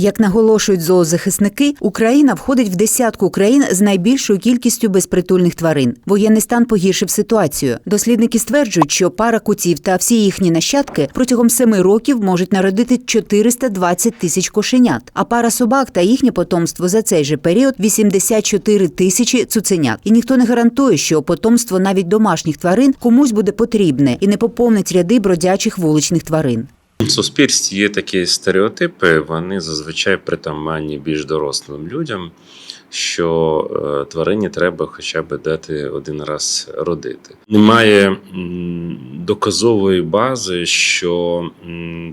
Як наголошують зоозахисники, Україна входить в десятку країн з найбільшою кількістю безпритульних тварин. Воєнний стан погіршив ситуацію. Дослідники стверджують, що пара котів та всі їхні нащадки протягом семи років можуть народити 420 тисяч кошенят, а пара собак та їхнє потомство за цей же період 84 тисячі цуценят. І ніхто не гарантує, що потомство навіть домашніх тварин комусь буде потрібне і не поповнить ряди бродячих вуличних тварин. В суспільстві є такі стереотипи, вони зазвичай притаманні більш дорослим людям, що е, тварині треба хоча б дати один раз родити. Немає доказової бази, що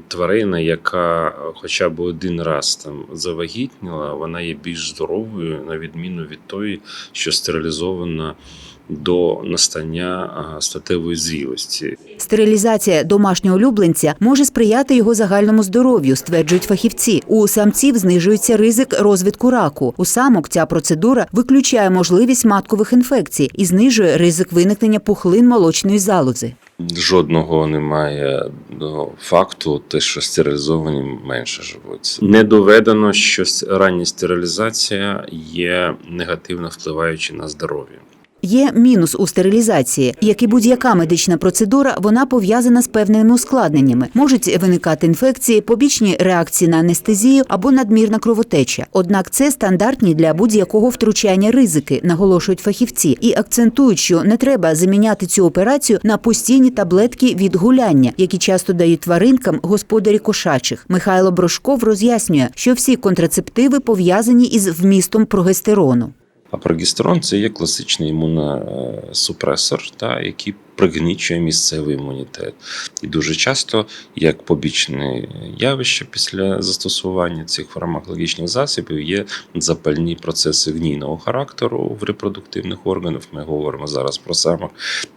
тварина, яка хоча б один раз там завагітніла, вона є більш здоровою, на відміну від тої, що стерилізована до настання статевої зрілості. Стерилізація домашнього улюбленця може сприяти його загальному здоров'ю, стверджують фахівці. У самців знижується ризик розвитку раку. У самок ця процедура виключає можливість маткових інфекцій і знижує ризик виникнення пухлин молочної залози. Жодного немає до факту, те, що стерилізовані менше живуть. Не доведено, що с- рання стерилізація є негативно впливаючи на здоров'я. Є мінус у стерилізації, як і будь-яка медична процедура, вона пов'язана з певними ускладненнями. Можуть виникати інфекції, побічні реакції на анестезію або надмірна кровотеча. Однак це стандартні для будь-якого втручання ризики, наголошують фахівці, і акцентують, що не треба заміняти цю операцію на постійні таблетки від гуляння, які часто дають тваринкам господарі кошачих. Михайло Брошков роз'яснює, що всі контрацептиви пов'язані із вмістом прогестерону. А прогестерон це є класичний імуносупресор, та, який пригнічує місцевий імунітет. І дуже часто, як побічне явище після застосування цих фармакологічних засобів, є запальні процеси гнійного характеру в репродуктивних органах. Ми говоримо зараз про самок,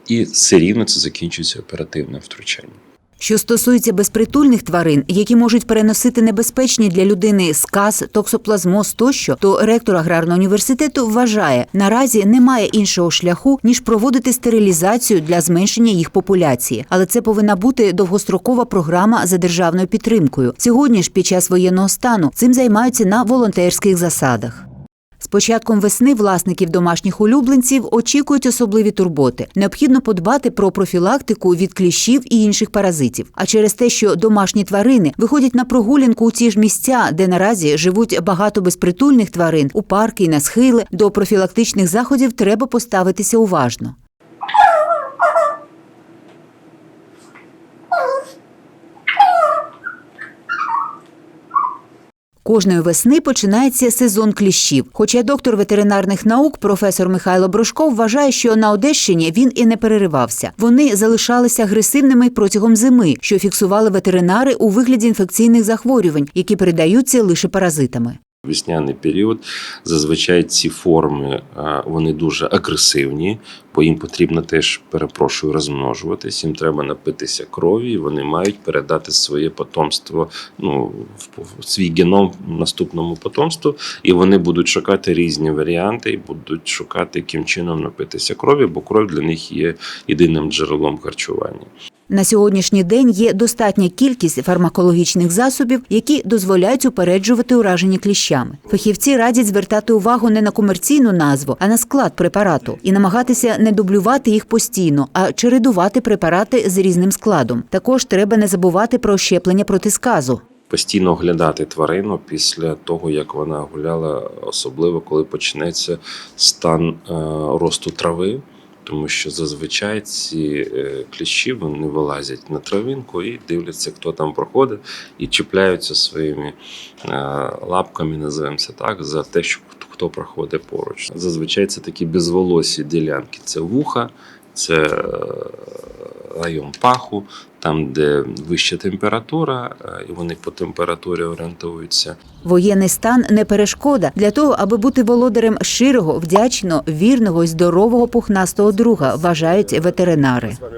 і все рівно це закінчується оперативним втручанням. Що стосується безпритульних тварин, які можуть переносити небезпечні для людини сказ, токсоплазмоз тощо, то ректор аграрного університету вважає, наразі немає іншого шляху ніж проводити стерилізацію для зменшення їх популяції, але це повинна бути довгострокова програма за державною підтримкою. Сьогодні ж під час воєнного стану цим займаються на волонтерських засадах. Початком весни власників домашніх улюбленців очікують особливі турботи. Необхідно подбати про профілактику від кліщів і інших паразитів. А через те, що домашні тварини виходять на прогулянку у ті ж місця, де наразі живуть багато безпритульних тварин, у парки і на схили, до профілактичних заходів треба поставитися уважно. Кожної весни починається сезон кліщів. Хоча доктор ветеринарних наук, професор Михайло Брошков, вважає, що на Одещині він і не переривався. Вони залишалися агресивними протягом зими, що фіксували ветеринари у вигляді інфекційних захворювань, які передаються лише паразитами. Весняний період зазвичай ці форми вони дуже агресивні, бо їм потрібно теж перепрошую розмножуватись. Їм треба напитися крові. і Вони мають передати своє потомство, ну в свій геном наступному потомству, і вони будуть шукати різні варіанти, і будуть шукати, яким чином напитися крові, бо кров для них є єдиним джерелом харчування. На сьогоднішній день є достатня кількість фармакологічних засобів, які дозволяють упереджувати ураження кліщами. Фахівці радять звертати увагу не на комерційну назву, а на склад препарату і намагатися не дублювати їх постійно, а чередувати препарати з різним складом. Також треба не забувати про щеплення проти сказу. постійно оглядати тварину після того, як вона гуляла, особливо коли почнеться стан е, росту трави. Тому що зазвичай ці е, кліщі вони вилазять на травинку і дивляться, хто там проходить, і чіпляються своїми е, лапками, називаємося так, за те, що хто- проходить поруч. Зазвичай це такі безволосі ділянки. Це вуха, це е, район паху, там, де вища температура, е, і вони по температурі орієнтуються. Воєнний стан не перешкода для того, аби бути володарем щирого, вдячного, вірного і здорового пухнастого друга, вважають ветеринари.